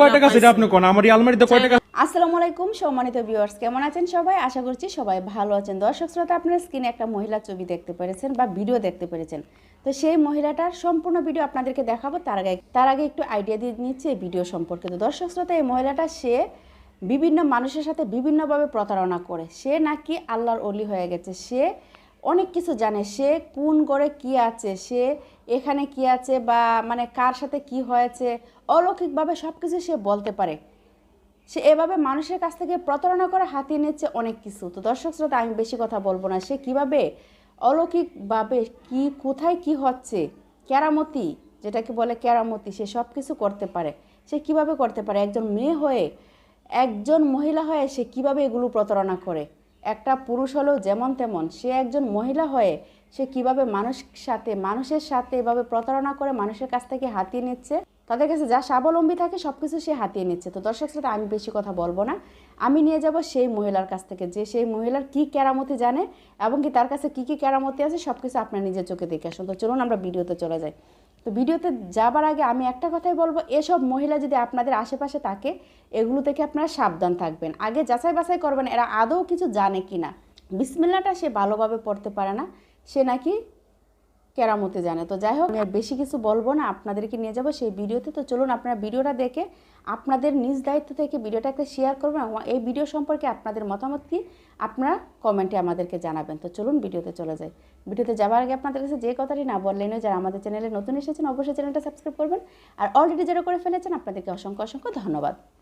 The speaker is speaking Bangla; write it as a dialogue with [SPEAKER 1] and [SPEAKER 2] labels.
[SPEAKER 1] কয় টাকা সেটা আপনি কোন? আমার আলমারিতে কয় টাকা?
[SPEAKER 2] আসসালামু আলাইকুম, সম্মানিত ভিউয়ার্স কেমন আছেন সবাই? আশা করছি সবাই ভালো আছেন। দর্শক শ্রোতা, আপনারা স্ক্রিনে একটা মহিলা ছবি দেখতে পেরেছেন বা ভিডিও দেখতে পেরেছেন। তো সেই মহিলাটার সম্পূর্ণ ভিডিও আপনাদেরকে দেখাবো, তার আগে তার আগে একটু আইডিয়া দিয়ে নিচ্ছে ভিডিও সম্পর্কে। তো দর্শক শ্রোতা, এই মহিলাটা সে বিভিন্ন মানুষের সাথে বিভিন্নভাবে প্রতারণা করে। সে নাকি আল্লাহর অলি হয়ে গেছে। সে অনেক কিছু জানে। সে কোন করে কি আছে? সে এখানে কি আছে বা মানে কার সাথে কি হয়েছে, অলৌকিকভাবে সব কিছু সে বলতে পারে। সে এভাবে মানুষের কাছ থেকে প্রতারণা করে হাতিয়ে নিচ্ছে অনেক কিছু। তো দর্শক শ্রোতা, আমি বেশি কথা বলব না। সে কীভাবে, অলৌকিকভাবে কি, কোথায় কি হচ্ছে, কেরামতি, যেটাকে বলে কেরামতি, সে সব কিছু করতে পারে। সে কীভাবে করতে পারে? একজন মেয়ে হয়ে, একজন মহিলা হয়ে সে কীভাবে এগুলো প্রতারণা করে? একটা পুরুষ হলেও যেমন তেমন, সে একজন মহিলা হয়ে সে কীভাবে মানুষ সাথে, মানুষের সাথে এভাবে প্রতারণা করে মানুষের কাছ থেকে হাতিয়ে নিচ্ছে? তাদের কাছে যা স্বাবলম্বী থাকে সব কিছু সে হাতিয়ে নিচ্ছে। তো দর্শক শ্রোতা, আমি বেশি কথা বলব না। আমি নিয়ে যাব সেই মহিলার কাছ থেকে, যে সেই মহিলার কি কেরামতি জানে এবং কি তার কাছে কি কি কেরামতি আছে সব কিছু আপনার নিজের চোখে দেখে আসুন। তো চলুন আমরা ভিডিওতে চলে যাই। তো ভিডিওতে যাবার আগে আমি একটা কথাই বলব, এসব মহিলা যদি আপনাদের আশেপাশে থাকে, এগুলো থেকে আপনারা সাবধান থাকবেন। আগে যাচাই বাছাই করবেন এরা আদৌ কিছু জানে কি না বিসমিল্লাটা সে ভালোভাবে পড়তে পারে না, সে নাকি কেরামতে জানে। তো যাই হোক, আমি আর বেশি কিছু বলব না, আপনাদেরকে নিয়ে যাব সেই ভিডিওতে। তো চলুন আপনারা ভিডিওটা দেখে, আপনাদের নিজ দায়িত্ব থেকে ভিডিওটা একটা শেয়ার করবেন এই ভিডিও সম্পর্কে আপনাদের মতামত কি, আপনারা কমেন্টে আমাদেরকে জানাবেন। তো চলুন ভিডিওতে চলে যাই। ভিডিওতে যাওয়ার আগে আপনাদের কাছে যে কথাটি না বললেন যারা আমাদের চ্যানেলে নতুন এসেছেন, অবশ্যই চ্যানেলটা সাবস্ক্রাইব করবেন। আর অলরেডি যারা করে ফেলেছেন, আপনাদেরকে অসংখ্য অসংখ্য ধন্যবাদ।